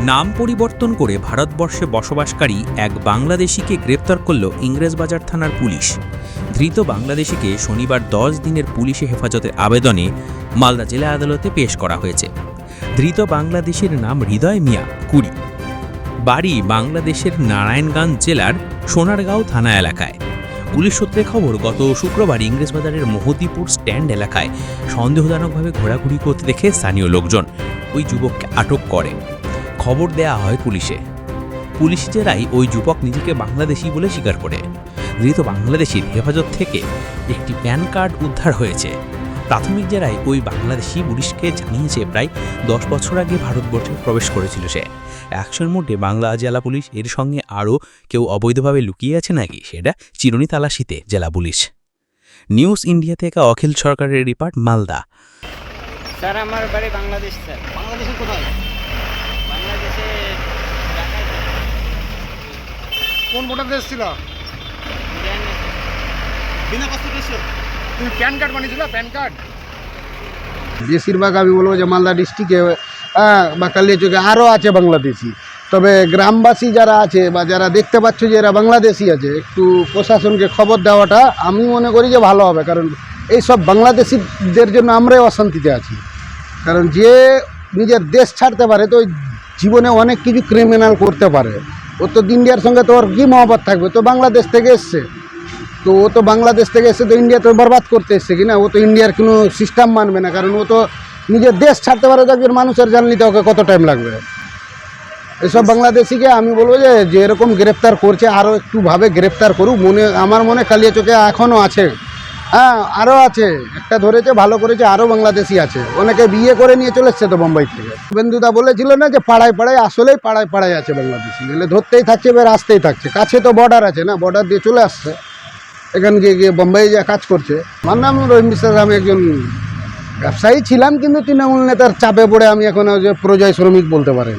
নাম পরিবর্তন করে ভারতবর্ষে বসবাসকারী এক বাংলাদেশিকে গ্রেপ্তার করল ইংরেজবাজার থানার পুলিশ। ধৃত বাংলাদেশিকে শনিবার দশ দিনের পুলিশে হেফাজতের আবেদনে মালদা জেলা আদালতে পেশ করা হয়েছে। ধৃত বাংলাদেশের নাম হৃদয় মিয়া, কুড়ি। বাড়ি বাংলাদেশের নারায়ণগঞ্জ জেলার সোনারগাঁও থানা এলাকায়। পুলিশ সূত্রে খবর, গত শুক্রবার ইংরেজবাজারের মহতিপুর স্ট্যান্ড এলাকায় সন্দেহজনকভাবে ঘোরাঘুরি করতে দেখে স্থানীয় লোকজন ওই যুবককে আটক করে। খবর দেয়া হয় পুলিশে। পুলিশ জেরাই ওই যুবক নিজেকে বাংলাদেশি বলে স্বীকার করে। ধৃত বাংলাদেশির হেফাজত থেকে একটি প্যান কার্ড উদ্ধার হয়েছে। প্রাথমিক জেরায় ওই বাংলাদেশি পুলিশকে জানিয়েছে প্রায় দশ বছর আগে ভারতবর্ষে প্রবেশ করেছিল সে। অ্যাকশন মোডে বাংলা জেলা পুলিশ এর সঙ্গে আরও কেউ অবৈধভাবে লুকিয়ে আছে নাকি সেটা চিরুনি তালাশিতে জেলা পুলিশ। নিউজ ইন্ডিয়া থেকে অখিল সরকারের রিপার্ট মালদা। স্যার আমার বাড়ি বাংলাদেশ স্যার। বাংলাদেশের কোথায় বাংলাদেশে ঢাকায় স্যার। কোন ভোটার দেশ ছিল জানি না, স্যার। বিনা পাসপোর্ট এসছো তুমি প্যান কার্ড বানিয়েছিল প্যান কার্ড? বেশিরভাগ আমি বলব যে মালদা ডিস্ট্রিক্টে বা কালিয়াচকে আরও আছে বাংলাদেশি। তবে গ্রামবাসী যারা আছে বা যারা দেখতে পাচ্ছ যে এরা বাংলাদেশি আছে একটু প্রশাসনকে খবর দেওয়াটা আমি মনে করি যে ভালো হবে কারণ এই সব বাংলাদেশিদের জন্য আমরাই অশান্তিতে আছি। কারণ যে নিজের দেশ ছাড়তে পারে তো ওই জীবনে অনেক কিছু ক্রিমিনাল করতে পারে। ও তো ইন্ডিয়ার সঙ্গে তো ওর কী মহব্বত থাকবে? তো বাংলাদেশ থেকে এসছে। তো ও তো বাংলাদেশ থেকে এসে তো ইন্ডিয়া তো বরবাদ করতে এসছে কি না ও তো ইন্ডিয়ার কোনো সিস্টেম মানবে না, কারণ ও তো নিজের দেশ ছাড়তে পারে তো মানুষের জান নিতে ওকে কত টাইম লাগবে? এসব বাংলাদেশিকে আমি বলব যে যে এরকম গ্রেপ্তার করছে আরও একটু ভাবে গ্রেপ্তার করুক। মনে, আমার মনে কালিয়া চোখে এখনও আছে। হ্যাঁ আরও আছে। একটা ধরেছে, ভালো করেছে আরও বাংলাদেশি আছে। অনেকে বিয়ে করে নিয়ে চলে এসছে তো বোম্বাই থেকে। বেন্দুদা বলেছিল না যে পাড়ায় পাড়ায়, আসলেই পাড়ায় পাড়ায় আছে বাংলাদেশি। এগুলো ধরতেই থাকছে এবার আসতেই থাকছে। কাছে তো বর্ডার আছে না বর্ডার দিয়ে চলে আসছে। এখান গিয়ে গিয়ে বোম্বাই যা কাজ করছে। আমার নাম রহিম বিশ্বাস আমি একজন ব্যবসায়ী ছিলাম, কিন্তু তৃণমূল নেতার চাপে পড়ে আমি এখন যে প্রজয় শ্রমিক বলতে পারেন।